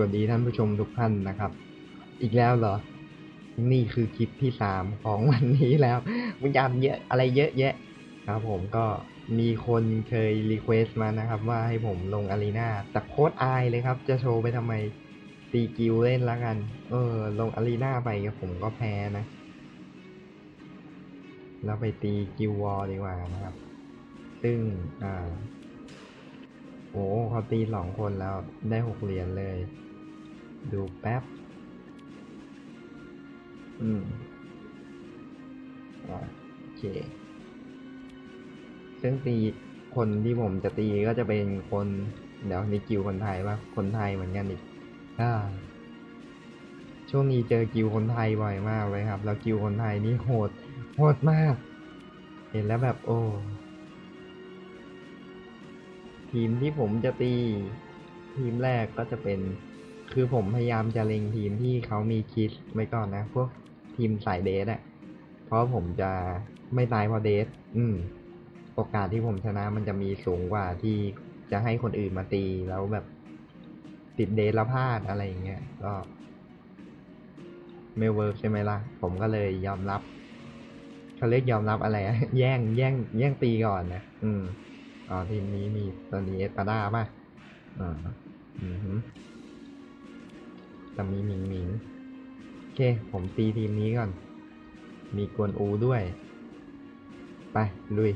วัสดีท่านผู้ชมทุกท่านนะครับ อีกแล้วเหรอ นี่คือคลิปที่สามของวันนี้แล้วมันยามเยอะอะไรเยอะแยะ ครับผมก็มีคนเคยรีเควสต์มานะครับ ว่าให้ผมลงอารีนาแต่โคตรอายเลยครับ จะโชว์ไปทำไมตีกิวเล่นละกัน เออ ลงอารีนาไปผมก็แพ้นะ แล้วไปตีกิววอลดีกว่านะครับ ซึ่งอ่าโอ้เขาตีสองคนแล้วได้หกเหรียญเลย ดูแป๊บ อืมโอเค ซึ่งตีคนที่ผมจะตีก็จะเป็นคน เดี๋ยวนี่กิวคนไทยปะคนไทยเหมือนกันอีกอ่าช่วงนี้เจอกิวคนไทยบ่อยมากเลยครับ แล้วกิวคนไทยนี่โหด โหดมาก เห็นแล้วแบบโอ้ทีมที่ผมจะตี ทีมแรกก็จะเป็น คือผมพยายามจะเล็งทีมที่เขามีคิดไว้ก่อนนะ พวกทีมสายเดทอะเพราะผมจะไม่ตายเพราะเดทอืม โอกาสที่ผมชนะมันจะมีสูงกว่าที่จะให้คนอื่นมาตีแล้วแบบติดเดทแล้วพลาดอะไรอย่างเงี้ยก็ไม่เวิร์กใช่ไหมล่ะ ผมก็เลยยอมรับเขาเรียกยอมรับอะไรอะแย่งแย่ง แย่งตีก่อนนะอืมอ๋อทีมนี้มีตัวนี้เอสปาด้าป่ะอ่าอือ หือแต่มีหมิงหมิงโอเค ผมตีทีมนี้ก่อน มีกวนอูด้วย ไป ลุย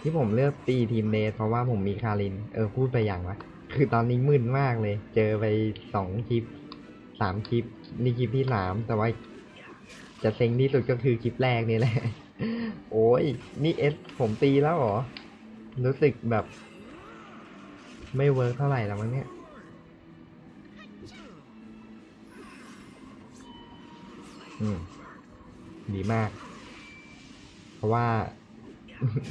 ที่ผมเลือกตีทีมเดทเพราะว่าผมมีคาริน เออ พูดไปอย่างวะ คือตอนนี้มึนมากเลย เจอไปสองคลิปสามคลิป นี่คลิปที่สามแต่ว่าจะเซ็งที่สุดก็คือคลิปแรกนี่แหละ โอ้ย นี่เอสผมตีแล้วเหรอ รู้สึกแบบ ไม่เวิร์กเท่าไหร่แล้วมั้งเนี่ยอืมดีมาก เพราะว่า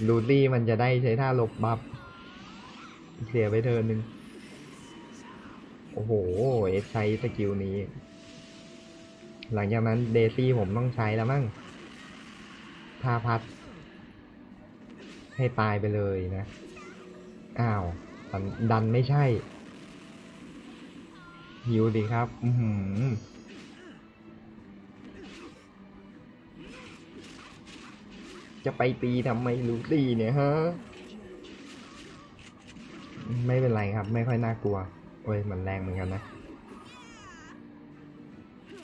ลูซี่มันจะได้ใช้ท่าหลบบัฟเสียไปเธอหนึ่งโอ้โห เอใช้สกิลนี้ หลังจากนั้นเดซี่ผมต้องใช้แล้วมั้งท่าพัด ให้ตายไปเลยนะ อ้าว ดันดันไม่ใช่หิวดีครับ อือหือจะไปตีทำไมลูซี่เนี่ยฮะ ไม่เป็นไรครับ ไม่ค่อยน่ากลัว โอ้ย มันแรงเหมือนกันนะ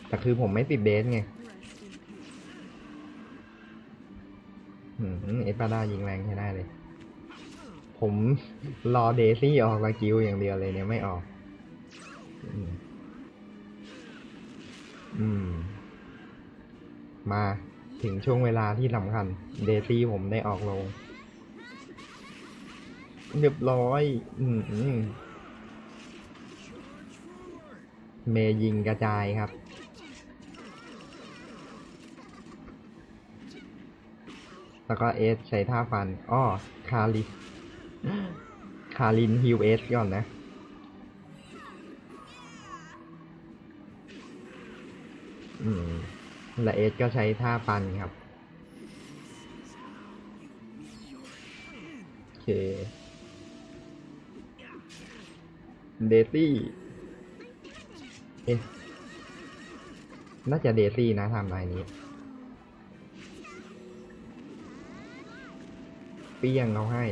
แต่คือผมไม่ติดเดสไงอืมเอสปาด้ายิงแรงใช้ได้เลย ผมรอเดซี่ออกสกิลอย่างเดียวเลยเนี่ยไม่ออก อืมอืมาถึงช่วงเวลาที่สำคัญ เดซี่ผมได้ออกลง เรียบร้อย อืมเมยิงกระจายครับ แล้วก็เอสใช้ท่าฟัน อ้อ คาริน คารินฮิวเอสก่อนนะอืมและเอสก็ใช้ท่าฟันครับ โอเค เดซี่เอ๊ะน่าจะเดซี่นะทำลายนี้เปี้ยงเขาให้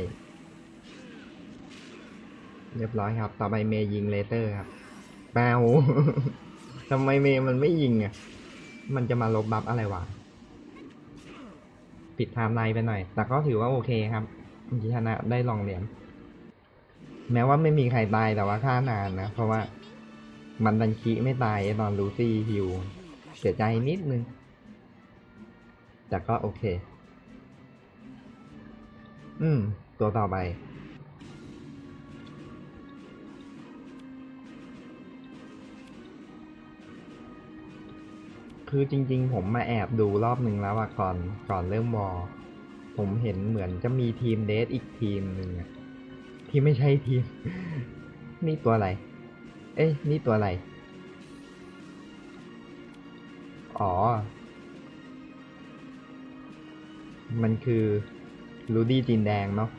เรียบร้อยครับ ต่อไปเมย์ยิงเลเซอร์ครับแปวทำไมเมย์มันไม่ยิงอะ มันจะมาลบบัฟอะไรวะผิดไทม์ไลน์ไปหน่อย แต่ก็ถือว่าโอเคครับเมื่อกี้ชนะได้ลองเหรียญ แม้ว่าไม่มีใครตายแต่ว่าค่านานนะ เพราะว่ามันดันคีไม่ตายตอนลูซี่ฮิว เสียใจนิดนึง แต่ก็โอเค อืม ตัวต่อไป คือจริง ๆ ผมมาแอบดูรอบหนึ่งแล้วอะก่อนก่อนเริ่มวอผมเห็นเหมือนจะมีทีมเดทอีกทีมหนึ่งอะที่ไม่ใช่ทีม นี่ตัวอะไร เอ้ยนี่ตัวอะไร อ๋อ มันคือรูดี้จีนแดงเนาะ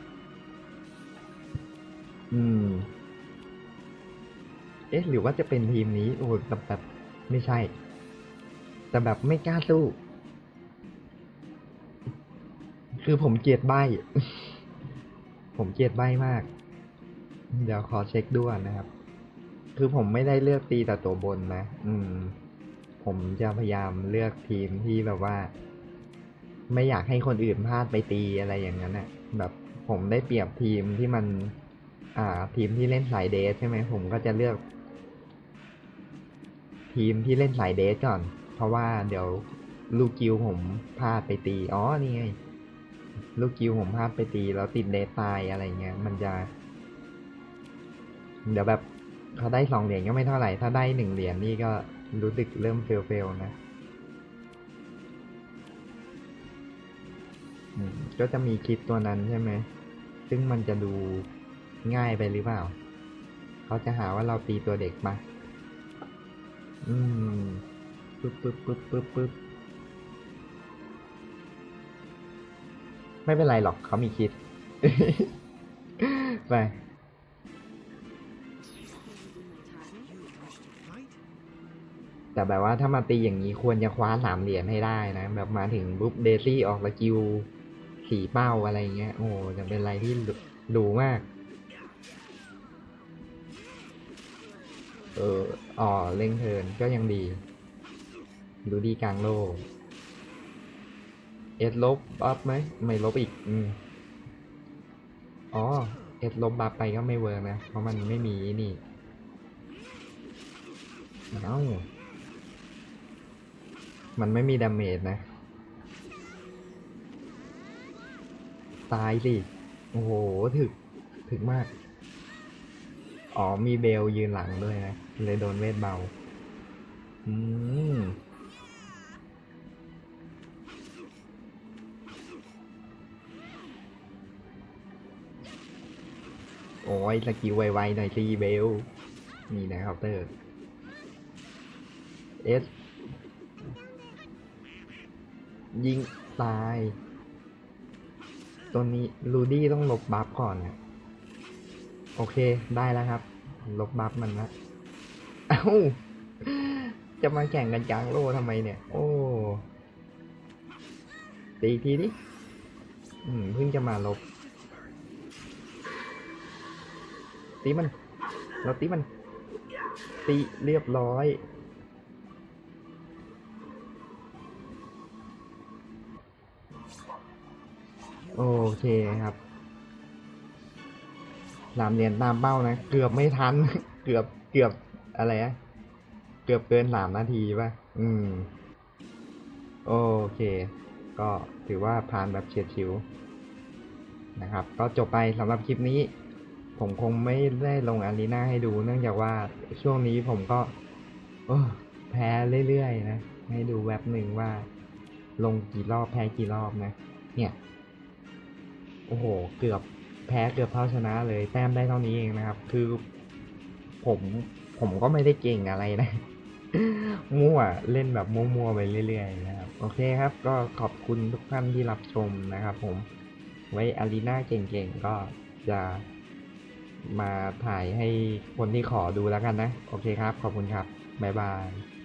อืม เอ๊ะ หรือว่าจะเป็นทีมนี้ โอ้แต่แบบไม่ใช่ แต่แบบไม่กล้าสู้ คือผมเกลียดใบ ผมเกลียดใบมาก เดี๋ยวขอเช็คดูก่อนนะครับ คือผมไม่ได้เลือกตีแต่ตัวบนนะ อืม ผมจะพยายามเลือกทีมที่แบบว่า ไม่อยากให้คนอื่นพลาดไปตีอะไรอย่างนั้นน่ะ แบบผมได้เปรียบทีมที่มัน อ่า ทีมที่เล่นสายเดทใช่ไหม ผมก็จะเลือกทีมที่เล่นสายเดทก่อน เพราะว่าเดี๋ยวลูกกิวผมพลาดไปตี อ๋อ นี่ไง ลูกกิวผมพลาดไปตี แล้วติดเดทตายอะไรเงี้ย มันจะ เดี๋ยวแบบเขาได้สองเหรียญก็ไม่เท่าไหร่ ถ้าได้หนึ่งเหรียญนี่ก็รู้สึกเริ่มเฟลเฟลๆนะก็จะมีคลิปตัวนั้นใช่ไหม ซึ่งมันจะดูง่ายไปหรือเปล่า เขาจะหาว่าเราตีตัวเด็กมา อืม ปึ๊บปึ๊บปึ๊บปึ๊บปึ๊บไม่เป็นไรหรอกเขามีคิด ไป แต่แบบว่าถ้ามาตีอย่างนี้ควรจะคว้าสามเหรียญให้ได้นะ แบบมาถึงปุ๊บเดซี่ออกสกิลสีเป้าอะไรเงี้ย โอ้จะเป็นอะไรที่หรูดูมาก เอออ๋อเล่งเทินก็ยังดี ดูดีกลางโลกเอ็ดลบบัฟไหมไม่ลบอีกอืมอ๋อเอ็ดลบบัฟไปก็ไม่เวิร์กนะ เพราะมันไม่มีนี่เอ้ามันไม่มีดาเมจนะ ตายสิ โอ้โห ถึก ถึกมาก อ๋อ มีเบลยืนหลังด้วยนะ เลยโดนเวทเบา อืม โอ้ยสกิลไวๆหน่อยสิเบล นี่นะเคาน์เตอร์เอสยิงตาย ตัวนี้ลูดี้ต้องลบบัฟก่อนนะโอเคได้แล้วครับ ลบบัฟมันละเอ้า จะมาแข่งกันกลางโลทำไมเนี่ย โอ้ตีอีกทีดิอืมเพิ่งจะมาลบ ตีมัน เราตีมัน ตีเรียบร้อย โอเคครับสามเหรียญตามเป้านะ เกือบไม่ทัน เกือบเกือบอะไรอะเกือบเกินสามนาทีป่ะ อืม โอเค ก็ถือว่าผ่านแบบเฉียดฉิวนะครับ ก็จบไปสำหรับคลิปนี้ ผมคงไม่ได้ลงอารีนาให้ดู เนื่องจากว่าช่วงนี้ผมก็แพ้เรื่อยๆนะ ให้ดูแว็บหนึ่งว่า ลงกี่รอบแพ้กี่รอบนะ เนี่ย โอ้โห เกือบแพ้เกือบเท่าชนะเลย แต้มได้เท่านี้เองนะครับ คือผมผมก็ไม่ได้เก่งอะไรนะ มั่วเล่นแบบมั่วๆไปเรื่อยๆนะครับ โอเคครับ ก็ขอบคุณทุกท่านที่รับชมนะครับผม ไว้อารีนาเก่งๆก็จะ มาถ่ายให้คนที่ขอดูแล้วกันนะ โอเคครับ ขอบคุณครับ บ๊ายบาย